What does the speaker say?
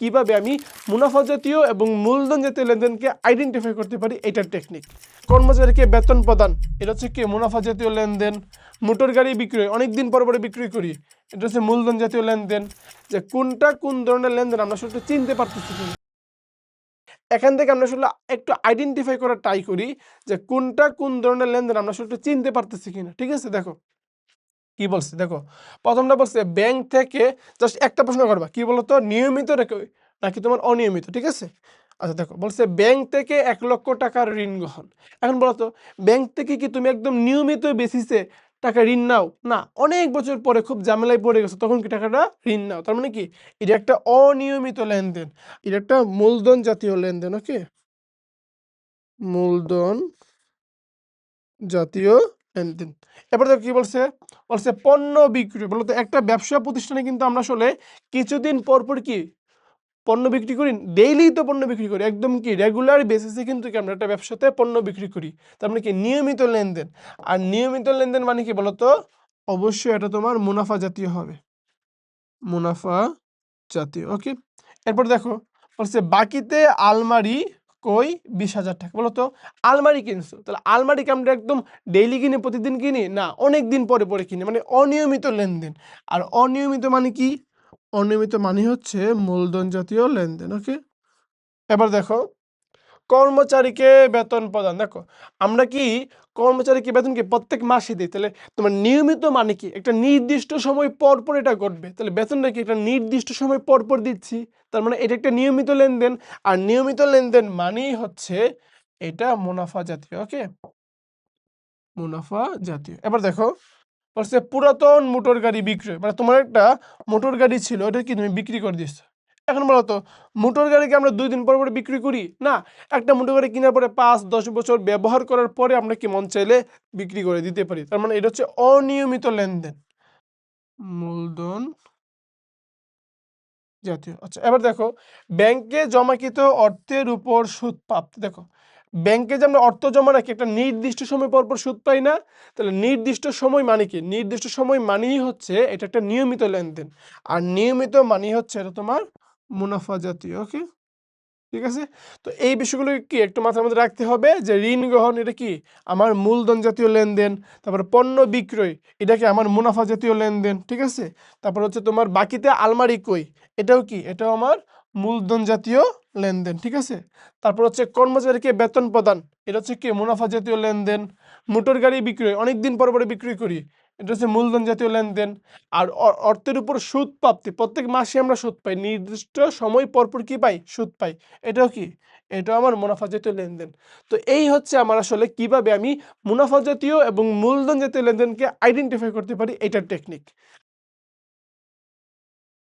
কীভাবে আমি মুনাফা জাতীয় এবং মূলধন জাতীয় লেনদেনকে আইডেন্টিফাই করতে পারি, এটার টেকনিক কর্মচারীকে বেতন প্রদান, এটা হচ্ছে কি? মুনাফা জাতীয় লেনদেন, মোটর গাড়ি বিক্রয় অনেক দিন পর পরে বিক্রি করি, এটা হচ্ছে মূলধন জাতীয় লেনদেন। যে কোনটা কোন ধরনের লেনদেন আমরা আসলে চিনতে পারতেছি এখান থেকে আমরা আসলে একটু আইডেন্টিফাই করার ট্রাই করি যে কোনটা কোন ধরনের লেনদেন আমরা আসলে চিনতে পারতেছি কিনা। ঠিক আছে? দেখো। কি বলছে? দেখো, প্রথমটা বলছে ব্যাংক থেকে জাস্ট একটা প্রশ্ন করবা, কি বলতো? নিয়মিত রেখে নাকি তোমার অনিয়মিত? ঠিক আছে? আচ্ছা দেখো, বলছে ব্যাংক থেকে এক লক্ষ টাকার ঋণ গ্রহণ। এখন বলতো ব্যাংক থেকে কি তুমি একদম নিয়মিত বেসিসে টাকা ঋণ নাও? না, অনেক বছর পরে খুব ঝামেলায় পড়ে গেছো, তখন কি টাকাটা ঋণ নাও? তার মানে কি? এটা একটা অনিয়মিত লেনদেন, এটা একটা মূলধন জাতীয় লেনদেন ওকে মূলধন জাতীয় লেনদেন দেখো কি বলছে? বলছে পণ্য বিক্রি বলতো একটা ব্যবসা প্রতিষ্ঠানে কিন্তু আমরা আসলে কিছুদিন পর পর কি? পণ্য বিক্রি করি ডেইলি তো পণ্য বিক্রি করি, একদম কি রেগুলার বেসিসে কিন্তু কি আমরা একটা ব্যবসাতে পণ্য বিক্রি করি। তার মানে কি নিয়মিত লেনদেন। আর নিয়মিত লেনদেন মানে কি বলতো অবশ্যই এটা তোমার মুনাফা জাতীয় হবে। মুনাফা জাতীয় ওকে এরপর দেখো, বলছে বাকিতে আলমারি কই? বিশ হাজার টাকা। বলতো আলমারি কিনছো। তাহলে আলমারি কি আমরা একদম ডেইলি কিনে, প্রতিদিন কিনি? না অনেক দিন পরে পরে কিনি। মানে অনিয়মিত লেনদেন। আর অনিয়মিত মানে কি? অনিয়মিত মানে হচ্ছে মূলধন জাতীয় লেনদেন ওকে এবার দেখো কর্মচারীকে বেতন প্রদান। দেখো, আমরা কি কর্মচারীকে বেতন কি প্রত্যেক মাসে দিই? তাহলে তোমার নিয়মিত মানে কি? একটা নির্দিষ্ট সময় পর পর এটা ঘটবে। তাহলে বেতনটা কি? একটা নির্দিষ্ট সময় পর পর দিচ্ছি। তার মানে এটা একটা নিয়মিত লেনদেন। আর নিয়মিত লেনদেন মানেই হচ্ছে এটা মুনাফা জাতীয়, ওকে? মুনাফা জাতীয়। এবার দেখো, বলছে পুরাতন মোটর গাড়ি বিক্রয়। মানে তোমার একটা মোটর গাড়ি ছিল এটা কি তুমি বিক্রি করে দিচ্ছ এখন বলো তো, মোটর গাড়িকে আমরা দুই দিন পর পরে বিক্রি করি? না, একটা মোটর গাড়ি কেনার পরে পাঁচ, দশ বছর ব্যবহার করার পরে আমরা কি মন চাইলে বিক্রি করে দিতে পারি? তার মানে এটা হচ্ছে অনিয়মিত লেনদেন। মূলধন জাতীয়। আচ্ছা এবার দেখো, ব্যাংকে জমাকৃত অর্থের উপর সুদ প্রাপ্তি দেখো, ব্যাংকে যে আমরা অর্থ জমা রাখি, একটা নির্দিষ্ট সময় পর পর সুদ পাই না। তাহলে নির্দিষ্ট সময় মানে কি? নির্দিষ্ট সময় মানেই হচ্ছে এটা একটা নিয়মিত লেনদেন। আর নিয়মিত মানেই হচ্ছে এটা তোমার মুনাফা জাতীয়, ওকে? ঠিক আছে? তো এই বিষয়গুলো কি একটু মাথার মধ্যে রাখতে হবে যে ঋণ গ্রহণ এটা কি? আমার মূলধন জাতীয় লেনদেন, তারপর পণ্য বিক্রয় এটাকে আমার মুনাফা জাতীয় লেনদেন, ঠিক আছে? তারপর হচ্ছে তোমার বাকিতে আলমারি কই, এটাও কি? এটাও আমার মূলধন জাতীয় লেনদেন, ঠিক আছে? তারপর হচ্ছে কর্মচারীকে বেতন প্রদান, এটা হচ্ছে কি? মুনাফা জাতীয় লেনদেন, মোটর গাড়ি বিক্রয় অনেক দিন পর পরে বিক্রি করি এটা হচ্ছে মূলধন জাতীয় লেনদেন। আর অর্থের উপর সুদ প্রাপ্তি, প্রত্যেক মাসে আমরা সুদ পাই, নির্দিষ্ট সময় পরপর পর কি পাই? সুদ পাই। এটাও কি? এটাও আমার মুনাফা জাতীয় লেনদেন। তো এই হচ্ছে আমার আসলে কীভাবে আমি মুনাফা জাতীয় এবং মূলধন জাতীয় লেনদেনকে আইডেন্টিফাই করতে পারি এটার টেকনিক